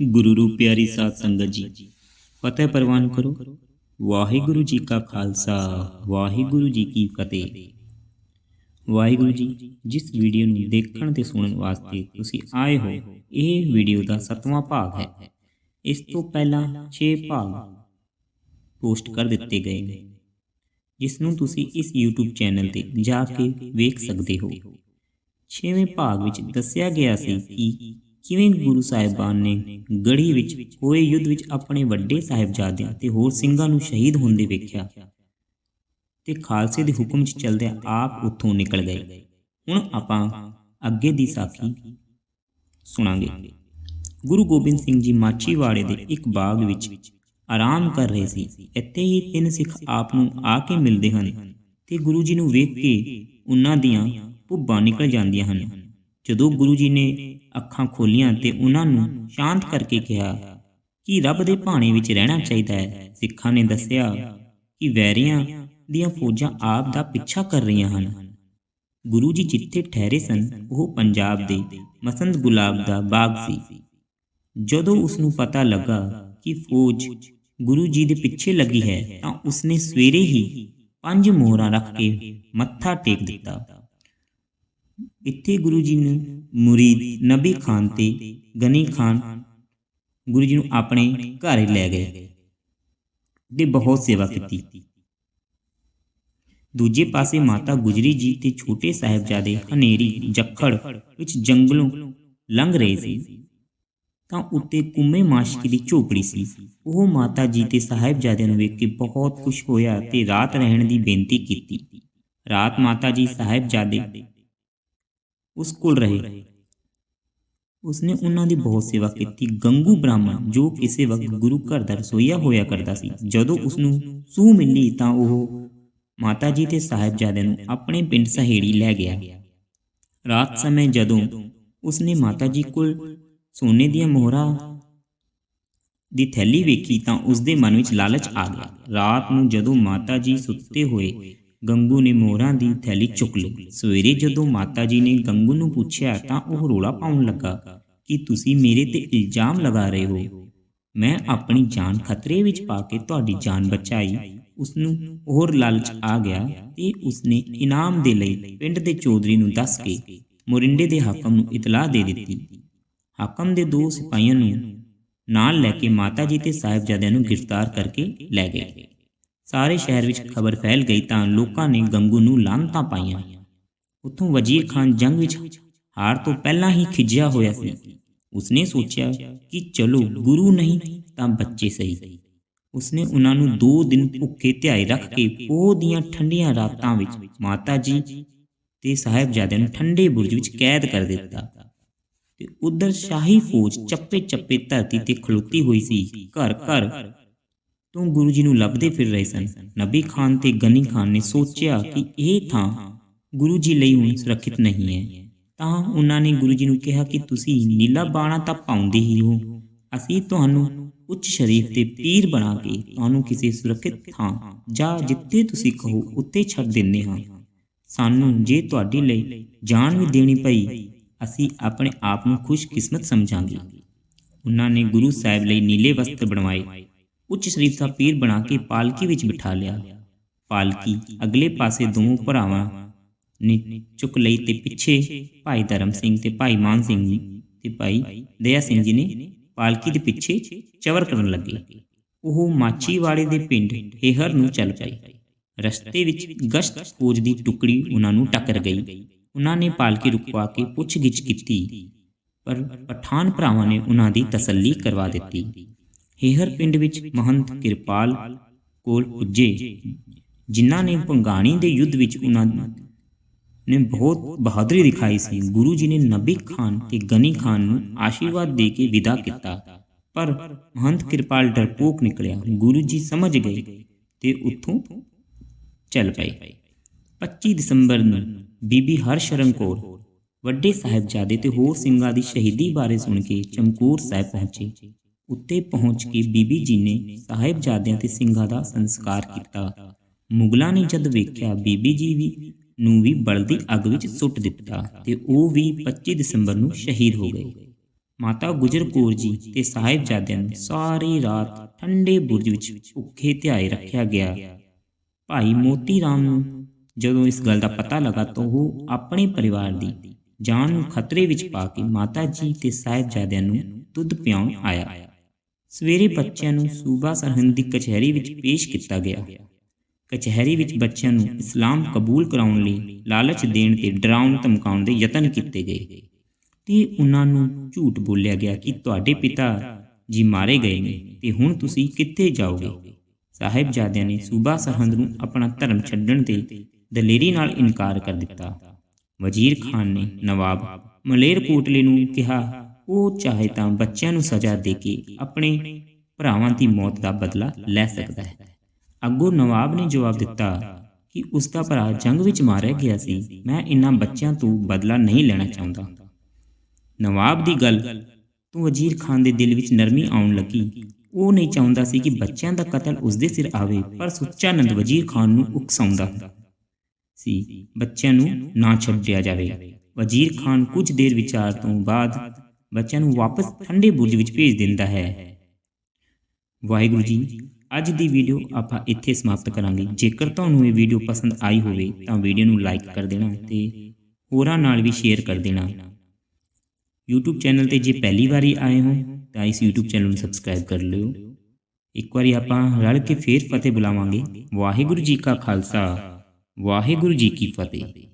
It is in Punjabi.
ਗੁਰੂ ਰੂਪ ਪਿਆਰੀ ਸਾਧ ਸੰਗਤ ਜੀ। ਫਤਿਹ ਪ੍ਰਵਾਨ ਕਰੋ। ਵਾਹਿਗੁਰੂ ਜੀ ਕਾ ਖਾਲਸਾ, ਵਾਹਿਗੁਰੂ ਜੀ ਕੀ ਫਤਿਹ। ਵਾਹਿਗੁਰੂ ਜੀ, ਜਿਸ ਵੀਡੀਓ ਨੂੰ ਦੇਖਣ ਤੇ ਸੁਣਨ ਵਾਸਤੇ ਤੁਸੀਂ ਆਏ ਹੋ, ਇਹ ਵੀਡੀਓ ਦਾ 7ਵਾਂ ਭਾਗ ਹੈ। ਇਸ ਤੋਂ ਪਹਿਲਾਂ 6 ਭਾਗ ਪੋਸਟ ਕਰ ਦਿੱਤੇ ਗਏ ਨੇ, ਜਿਸ ਨੂੰ ਤੁਸੀਂ ਇਸ YouTube ਚੈਨਲ ਤੇ ਜਾ ਕੇ ਵੇਖ ਸਕਦੇ ਹੋ। 6ਵੇਂ ਭਾਗ ਵਿੱਚ ਦੱਸਿਆ ਗਿਆ ਸੀ ਕਿ ਕਿਵੇਂ ਗੁਰੂ ਸਾਹਿਬਾਨ ਨੇ ਗੜੀ ਵਿੱਚ ਹੋਏ ਯੁੱਧ ਵਿੱਚ ਆਪਣੇ ਵੱਡੇ ਸਾਹਿਬਜ਼ਾਦਿਆਂ ਤੇ ਹੋਰ ਸਿੰਘਾਂ ਨੂੰ ਸ਼ਹੀਦ ਹੁੰਦੇ ਵੇਖਿਆ ਤੇ ਖਾਲਸੇ ਦੇ ਹੁਕਮ 'ਚ ਚੱਲਦਿਆਂ ਆਪ ਉੱਥੋਂ ਨਿਕਲ ਗਏ। ਹੁਣ ਆਪਾਂ ਅੱਗੇ ਦੀ ਸਾਖੀ ਸੁਣਾਂਗੇ। ਗੁਰੂ ਗੋਬਿੰਦ ਸਿੰਘ ਜੀ ਮਾਚੀਵਾੜੇ ਦੇ ਇੱਕ ਬਾਗ ਵਿੱਚ ਆਰਾਮ ਕਰ ਰਹੇ ਸੀ। ਇੱਥੇ ਹੀ ਤਿੰਨ ਸਿੱਖ ਆਪ ਨੂੰ ਆ ਕੇ ਮਿਲਦੇ ਹਨ ਤੇ ਗੁਰੂ ਜੀ ਨੂੰ ਵੇਖ ਕੇ ਉਹਨਾਂ ਦੀਆਂ ਭੁੱਬਾਂ ਨਿਕਲ ਜਾਂਦੀਆਂ ਹਨ। ਜਦੋਂ ਗੁਰੂ ਜੀ ਨੇ ਅੱਖਾਂ ਖੋਲੀਆਂ ਤੇ ਉਹਨਾਂ ਨੂੰ ਸ਼ਾਂਤ ਕਰਕੇ ਕਿਹਾ ਕਿ ਰੱਬ ਦੇ ਭਾਣੇ ਵਿੱਚ ਰਹਿਣਾ ਚਾਹੀਦਾ ਹੈ, ਸਿੱਖਾਂ ਨੇ ਦੱਸਿਆ ਕਿ ਵੈਰੀਆਂ ਦੀਆਂ ਫੌਜਾਂ ਆਪ ਦਾ ਪਿੱਛਾ ਕਰ ਰਹੀਆਂ ਹਨ। ਗੁਰੂ ਜੀ ਜਿੱਥੇ ਠਹਿਰੇ ਸਨ, ਉਹ ਪੰਜਾਬ ਦੇ ਮਸੰਦ ਗੁਲਾਬ ਦਾ ਬਾਗ ਸੀ। ਜਦੋਂ ਉਸ ਨੂੰ ਪਤਾ ਲੱਗਾ ਕਿ ਫੌਜ ਗੁਰੂ ਜੀ ਦੇ ਪਿੱਛੇ ਲੱਗੀ ਹੈ, ਤਾਂ ਉਸਨੇ ਸਵੇਰੇ ਹੀ ਪੰਜ ਮੋਹਰਾਂ ਰੱਖ ਕੇ ਮੱਥਾ ਟੇਕ ਦਿੱਤਾ। ਇੱਥੇ ਗੁਰੂ ਜੀ ਨੇ ਮੁਰੀਦ ਨਬੀ ਖਾਨ ਤੇ ਗਨੀ ਖਾਨ ਗੁਰੂ ਜੀ ਨੂੰ ਆਪਣੇ ਘਰ ਲੈ ਗਏ ਤੇ ਬਹੁਤ ਸੇਵਾ ਕੀਤੀ। ਦੂਜੇ ਪਾਸੇ ਮਾਤਾ ਗੁਜਰੀ ਜੀ ਤੇ ਛੋਟੇ ਸਾਹਿਬਜ਼ਾਦੇ ਹਨੇਰੀ, ਜੱਖੜ ਵਿੱਚ ਜੰਗਲੋਂ ਲੰਘ ਰਹੇ ਸੀ। ਤਾਂ ਉੱਤੇ ਕੁੰਮੇ ਮਾਸ਼ਕੀ ਦੀ ਝੋਪੜੀ ਸੀ। ਉਹ ਮਾਤਾ ਜੀ ਤੇ ਸਾਹਿਬਜ਼ਾਦਿਆਂ ਨੂੰ ਵੇਖ ਕੇ ਬਹੁਤ ਖੁਸ਼ ਹੋਇਆ ਤੇ ਰਾਤ ਰਹਿਣ ਦੀ ਬੇਨਤੀ ਕੀਤੀ। ਰਾਤ ਮਾਤਾ ਜੀ, ਸਾਹਿਬਜ਼ਾਦੇ ਉਸ ਕੋਲ ਰਹੇ। ਉਸਨੇ ਉਹਨਾਂ ਦੀ ਬਹੁਤ ਸੇਵਾ ਕੀਤੀ। ਗੰਗੂ ਬ੍ਰਾਹਮਣ ਜੋ ਕਿਸੇ ਵਕਤ ਗੁਰੂ ਘਰ ਦਾ ਰਸੋਈਆ ਹੋਇਆ ਕਰਦਾ ਸੀ, ਜਦੋਂ ਉਸ ਨੂੰ ਸੂਹ ਮਿਲੀ ਤਾਂ ਉਹ ਮਾਤਾ ਜੀ ਤੇ ਸਾਹਿਬਜ਼ਾਦਿਆਂ ਨੂੰ ਆਪਣੇ ਪਿੰਡ ਸਹੇੜੀ ਲੈ ਗਿਆ। ਰਾਤ ਸਮੇਂ ਜਦੋਂ ਉਸਨੇ ਮਾਤਾ ਜੀ ਕੋਲ ਸੋਨੇ ਦੀਆਂ ਮੋਹਰਾਂ ਦੀ ਥੈਲੀ ਵੇਖੀ ਤਾਂ ਉਸਦੇ ਮਨ ਵਿੱਚ ਲਾਲਚ ਆ ਗਿਆ। ਰਾਤ ਨੂੰ ਜਦੋਂ ਮਾਤਾ ਜੀ ਸੁੱਤੇ ਹੋਏ ਗੰਗੂ ਨੇ ਮੋਹਰਾਂ ਦੀ ਥੈਲੀ ਚੁੱਕ ਲਈ। ਸਵੇਰੇ ਜਦੋਂ ਮਾਤਾ ਜੀ ਨੇ ਗੰਗੂ ਨੂੰ ਪੁੱਛਿਆ ਤਾਂ ਉਹ ਰੋਲਾ ਪਾਉਣ ਲੱਗਾ ਕਿ ਤੁਸੀਂ ਮੇਰੇ ਤੇ ਇਲਜ਼ਾਮ ਲਗਾ ਰਹੇ ਹੋ। ਮੈਂ ਆਪਣੀ ਜਾਨ ਖਤਰੇ ਵਿੱਚ ਪਾ ਕੇ ਤੁਹਾਡੀ ਜਾਨ ਬਚਾਈ। ਉਸ ਨੂੰ ਹੋਰ ਲਾਲਚ ਆ ਗਿਆ ਤੇ ਉਸਨੇ ਇਨਾਮ ਦੇ ਲਈ ਪਿੰਡ ਦੇ ਚੌਧਰੀ ਨੂੰ ਦੱਸ ਕੇ ਮੋਰਿੰਡੇ ਦੇ ਹਾਕਮ ਨੂੰ ਇਤਲਾਹ ਦੇ ਦਿੱਤੀ। ਹਾਕਮ ਦੇ ਦੋ ਸਿਪਾਹੀਆਂ ਨੂੰ ਨਾਲ ਲੈ ਕੇ ਮਾਤਾ ਜੀ ਤੇ ਸਾਹਿਬਜ਼ਾਦਿਆਂ ਨੂੰ ਗ੍ਰਿਫਤਾਰ ਕਰਕੇ ਲੈ ਗਏ। ਸਾਰੇ ਸ਼ਹਿਰ ਵਿੱਚ ਖਬਰ ਫੈਲ ਗਈ ਤਾਂ ਲੋਕਾਂ ਨੇ ਗੰਗੂ ਨੂੰ ਲਾਂਤਾਂ ਪਾਈਆਂ। ਉੱਥੋਂ ਵਜ਼ੀਰ ਖਾਨ ਜੰਗ ਵਿੱਚ ਹਾਰ ਤੋਂ ਪਹਿਲਾਂ ਹੀ ਖਿਜਿਆ ਹੋਇਆ ਸੀ। ਉਸਨੇ ਸੋਚਿਆ ਕਿ ਚਲੋ ਗੁਰੂ ਨਹੀਂ ਤਾਂ ਬੱਚੇ ਸਹੀ। ਉਸਨੇ ਉਹਨਾਂ ਨੂੰ 2 ਦਿਨ ਭੁੱਖੇ ਧਿਆਏ ਰੱਖ ਕੇ ਪੋਹ ਦੀਆਂ ਠੰਡੀਆਂ ਰਾਤਾਂ ਵਿੱਚ ਮਾਤਾ ਜੀ ਤੇ ਸਾਹਿਬਜ਼ਾਦਿਆਂ ਨੂੰ ਠੰਡੇ ਬੁਰਜ ਵਿੱਚ ਕੈਦ ਕਰ ਦਿੱਤਾ ਤੇ ਉਧਰ ਸ਼ਾਹੀ ਫੌਜ ਚੱਪੇ ਚੱਪੇ ਧਰਤੀ ਤੇ ਖਲੋਤੀ ਹੋਈ ਸੀ। ਘਰ ਘਰ ਤੋਂ ਗੁਰੂ ਜੀ ਨੂੰ ਲੱਭਦੇ ਫਿਰ ਰਹੇ ਸਨ। ਨਬੀ ਖਾਨ ਤੇ ਗਨੀ ਖਾਨ ਨੇ ਸੋਚਿਆ ਕਿ ਇਹ ਥਾਂ ਗੁਰੂ ਜੀ ਲਈ ਹੁਣ ਸੁਰੱਖਿਅਤ ਨਹੀਂ ਹੈ। ਤਾਂ ਉਹਨਾਂ ਨੇ ਗੁਰੂ ਜੀ ਨੂੰ ਕਿਹਾ ਕਿ ਤੁਸੀਂ ਨੀਲਾ ਬਾਣਾ ਤਾਂ ਪਾਉਂਦੇ ਹੀ ਹੋ। ਅਸੀਂ ਤੁਹਾਨੂੰ ਉੱਚ ਸ਼ਰੀਫ ਤੇ ਪੀਰ ਬਣਾ ਕੇ ਤੁਹਾਨੂੰ ਕਿਸੇ ਸੁਰੱਖਿਅਤ ਥਾਂ ਜਾਂ ਜਿੱਥੇ ਤੁਸੀਂ ਕਹੋ ਉੱਤੇ ਛੱਡ ਦਿੰਦੇ ਹਾਂ। ਸਾਨੂੰ ਜੇ ਤੁਹਾਡੇ ਲਈ ਜਾਨ ਵੀ ਦੇਣੀ ਪਈ, ਅਸੀਂ ਆਪਣੇ ਆਪ ਨੂੰ ਖੁਸ਼ਕਿਸਮਤ ਸਮਝਾਂਗੇ। ਉਹਨਾਂ ਨੇ ਗੁਰੂ ਸਾਹਿਬ ਲਈ ਨੀਲੇ ਵਸਤਰ ਬਣਵਾਏ। ਉੱਚ ਸ਼ਰੀਫ ਦਾ ਪੀਰ ਬਣਾ ਕੇ ਪਾਲਕੀ ਵਿੱਚ ਬਿਠਾ ਲਿਆ। ਪਾਲਕੀ ਅਗਲੇ ਪਾਸੇ ਦੋਵੇਂ ਭਰਾਵਾਂ ਨੇ ਚੁੱਕ ਲਈ ਤੇ ਪਿੱਛੇ ਭਾਈ ਧਰਮ ਸਿੰਘ ਤੇ ਭਾਈ ਮਾਨ ਸਿੰਘ ਜੀ ਤੇ ਭਾਈ ਦਇਆ ਸਿੰਘ ਜੀ ਨੇ ਪਾਲਕੀ ਦੇ ਪਿੱਛੇ ਚਵਰ ਕਰਨ ਲੱਗੇ। ਉਹ ਮਾਚੀਵਾੜੇ ਦੇ ਪਿੰਡ ਹੇਹਰ ਨੂੰ ਚੱਲ ਪਏ। ਰਸਤੇ ਵਿੱਚ ਗਸ਼ਤ ਫੌਜ ਦੀ ਟੁਕੜੀ ਉਹਨਾਂ ਨੂੰ ਟੱਕਰ ਗਈ। ਉਹਨਾਂ ਨੇ ਪਾਲਕੀ ਰੁਕਵਾ ਕੇ ਪੁੱਛਗਿੱਛ ਕੀਤੀ, ਪਰ ਪਠਾਨ ਭਰਾਵਾਂ ਨੇ ਉਹਨਾਂ ਦੀ ਤਸੱਲੀ ਕਰਵਾ ਦਿੱਤੀ। ਹੇਹਰ ਪਿੰਡ ਵਿੱਚ ਮਹੰਤ ਕਿਰਪਾਲ ਕੋਲ ਪੁੱਜੇ, ਜਿਨ੍ਹਾਂ ਨੇ ਪੰਗਾਣੀ ਦੇ ਯੁੱਧ ਵਿੱਚ ਉਹਨਾਂ ਨੇ ਬਹੁਤ ਬਹਾਦਰੀ ਦਿਖਾਈ ਸੀ। ਗੁਰੂ ਜੀ ਨੇ ਨਬੀ ਖਾਨ ਤੇ ਗਨੀ ਖਾਨ ਨੂੰ ਆਸ਼ੀਰਵਾਦ ਦੇ ਕੇ ਵਿਦਾ ਕੀਤਾ, ਪਰ ਮਹੰਤ ਕਿਰਪਾਲ ਡਰਪੋਕ ਨਿਕਲਿਆ। ਗੁਰੂ ਜੀ ਸਮਝ ਗਏ ਤੇ ਉੱਥੋਂ ਚੱਲ ਪਏ। 25 ਦਸੰਬਰ ਨੂੰ ਬੀਬੀ ਹਰਸ਼ਰਨ ਕੌਰ ਵੱਡੇ ਸਾਹਿਬਜ਼ਾਦੇ ਤੇ ਹੋਰ ਸਿੰਘਾਂ ਦੀ ਸ਼ਹੀਦੀ ਬਾਰੇ ਸੁਣ ਕੇ ਚਮਕੌਰ ਸਾਹਿਬ ਪਹੁੰਚੇ। ਉੱਤੇ ਪਹੁੰਚ ਕੇ ਬੀਬੀ ਜੀ ਨੇ ਸਾਹਿਬਜ਼ਾਦਿਆਂ ਤੇ ਸਿੰਘਾਂ ਦਾ ਸੰਸਕਾਰ ਕੀਤਾ। ਮੁਗਲਾਂ ਨੇ ਜਦ ਵੇਖਿਆ, ਬੀਬੀ ਜੀ ਵੀ ਨੂੰ ਵੀ ਬਲਦੀ ਅੱਗ ਵਿੱਚ ਸੁੱਟ ਦਿੱਤਾ ਤੇ ਉਹ ਵੀ 25 ਦਸੰਬਰ ਨੂੰ ਸ਼ਹੀਦ ਹੋ ਗਏ। ਮਾਤਾ ਗੁਜਰ ਕੌਰ ਜੀ ਤੇ ਸਾਹਿਬਜ਼ਾਦਿਆਂ ਨੂੰ ਸਾਰੀ ਰਾਤ ਠੰਡੇ ਬੁਰਜ ਵਿੱਚ ਭੁੱਖੇ ਧਿਆਏ ਰੱਖਿਆ ਗਿਆ। ਭਾਈ ਮੋਤੀ ਰਾਮ ਨੂੰ ਜਦੋਂ ਇਸ ਗੱਲ ਦਾ ਪਤਾ ਲੱਗਾ ਤਾਂ ਉਹ ਆਪਣੇ ਪਰਿਵਾਰ ਦੀ ਜਾਨ ਨੂੰ ਖਤਰੇ ਵਿੱਚ ਪਾ ਕੇ ਮਾਤਾ ਜੀ ਤੇ ਸਾਹਿਬਜ਼ਾਦਿਆਂ ਨੂੰ ਦੁੱਧ ਪਿਆਉਣ ਆਇਆ। ਸਵੇਰੇ ਬੱਚਿਆਂ ਨੂੰ ਸੂਬਾ ਸਰਹੰਦ ਦੀ ਕਚਹਿਰੀ ਵਿੱਚ ਪੇਸ਼ ਕੀਤਾ ਗਿਆ। ਕਚਹਿਰੀ ਵਿੱਚ ਬੱਚਿਆਂ ਨੂੰ ਇਸਲਾਮ ਕਬੂਲ ਕਰਾਉਣ ਲਈ ਲਾਲਚ ਦੇਣ ਤੇ ਡਰਾਉਣ ਧਮਕਾਉਣ ਦੇ ਯਤਨ ਕੀਤੇ ਗਏ। ਤੇ ਉਹਨਾਂ ਨੂੰ ਝੂਠ ਬੋਲਿਆ ਗਿਆ ਕਿ ਤੁਹਾਡੇ ਪਿਤਾ ਜੀ ਮਾਰੇ ਗਏ ਨੇ ਤੇ ਹੁਣ ਤੁਸੀਂ ਕਿੱਥੇ ਜਾਓਗੇ? ਸਾਹਿਬਜ਼ਾਦਿਆਂ ਨੇ ਸੂਬਾ ਸਰਹੰਦ ਨੂੰ ਆਪਣਾ ਧਰਮ ਛੱਡਣ ਤੇ ਦਲੇਰੀ ਨਾਲ ਇਨਕਾਰ ਕਰ ਦਿੱਤਾ। ਵਜ਼ੀਰ ਖਾਨ ਨੇ ਨਵਾਬ ਮਲੇਰਕੋਟਲੇ ਨੂੰ ਕਿਹਾ ਉਹ ਚਾਹੇ ਤਾਂ ਬੱਚਿਆਂ ਨੂੰ ਸਜ਼ਾ ਦੇ ਕੇ ਆਪਣੇ ਭਰਾਵਾਂ ਦੀ ਮੌਤ ਦਾ ਬਦਲਾ ਲੈ ਸਕਦਾ ਹੈ। ਅੱਗੋਂ ਨਵਾਬ ਨੇ ਜਵਾਬ ਦਿੱਤਾ ਕਿ ਉਸ ਦਾ ਭਰਾ ਜੰਗ ਵਿੱਚ ਮਾਰਿਆ ਗਿਆ ਸੀ, ਮੈਂ ਇਨ੍ਹਾਂ ਬੱਚਿਆਂ ਤੋਂ ਬਦਲਾ ਨਹੀਂ ਲੈਣਾ ਚਾਹੁੰਦਾ। ਨਵਾਬ ਦੀ ਗੱਲ ਤੋਂ ਵਜ਼ੀਰ ਖਾਨ ਦੇ ਦਿਲ ਵਿੱਚ ਨਰਮੀ ਆਉਣ ਲੱਗੀ। ਉਹ ਨਹੀਂ ਚਾਹੁੰਦਾ ਸੀ ਕਿ ਬੱਚਿਆਂ ਦਾ ਕਤਲ ਉਸ ਦੇ ਸਿਰ ਆਵੇ, ਪਰ ਸੁੱਚਾ ਨੰਦ ਵਜ਼ੀਰ ਖਾਨ ਨੂੰ ਉਕਸਾਉਂਦਾ ਸੀ। ਬੱਚਿਆਂ ਨੂੰ ਨਾ ਛੱਡਿਆ ਜਾਵੇ। ਵਜ਼ੀਰ ਖਾਨ ਕੁਝ ਦੇਰ ਵਿਚਾਰ ਤੋਂ ਬਾਅਦ ਬੱਚਿਆਂ ਨੂੰ ਵਾਪਸ ਠੰਡੇ ਬੁਰਜ ਵਿੱਚ ਭੇਜ ਦਿੰਦਾ ਹੈ। ਵਾਹਿਗੁਰੂ ਜੀ, ਅੱਜ ਦੀ ਵੀਡੀਓ ਆਪਾਂ ਇੱਥੇ ਸਮਾਪਤ ਕਰਾਂਗੇ। ਜੇਕਰ ਤੁਹਾਨੂੰ ਇਹ ਵੀਡੀਓ ਪਸੰਦ ਆਈ ਹੋਵੇ, ਤਾਂ ਵੀਡੀਓ ਨੂੰ ਲਾਈਕ ਕਰ ਦੇਣਾ ਤੇ ਹੋਰਾਂ ਨਾਲ ਵੀ ਸ਼ੇਅਰ ਕਰ ਦੇਣਾ। YouTube ਚੈਨਲ ਤੇ ਜੇ ਪਹਿਲੀ ਵਾਰੀ ਆਏ ਹੋ, ਤਾਂ ਇਸ YouTube ਚੈਨਲ ਨੂੰ ਸਬਸਕ੍ਰਾਈਬ ਕਰ ਲਿਓ। ਇੱਕ ਵਾਰੀ ਆਪਾਂ ਰਲ ਕੇ ਫੇਰ ਫਤਿਹ ਬੁਲਾਵਾਂਗੇ। ਵਾਹਿਗੁਰੂ ਜੀ ਕਾ ਖਾਲਸਾ, ਵਾਹਿਗੁਰੂ ਜੀ ਕੀ ਫਤਿਹ।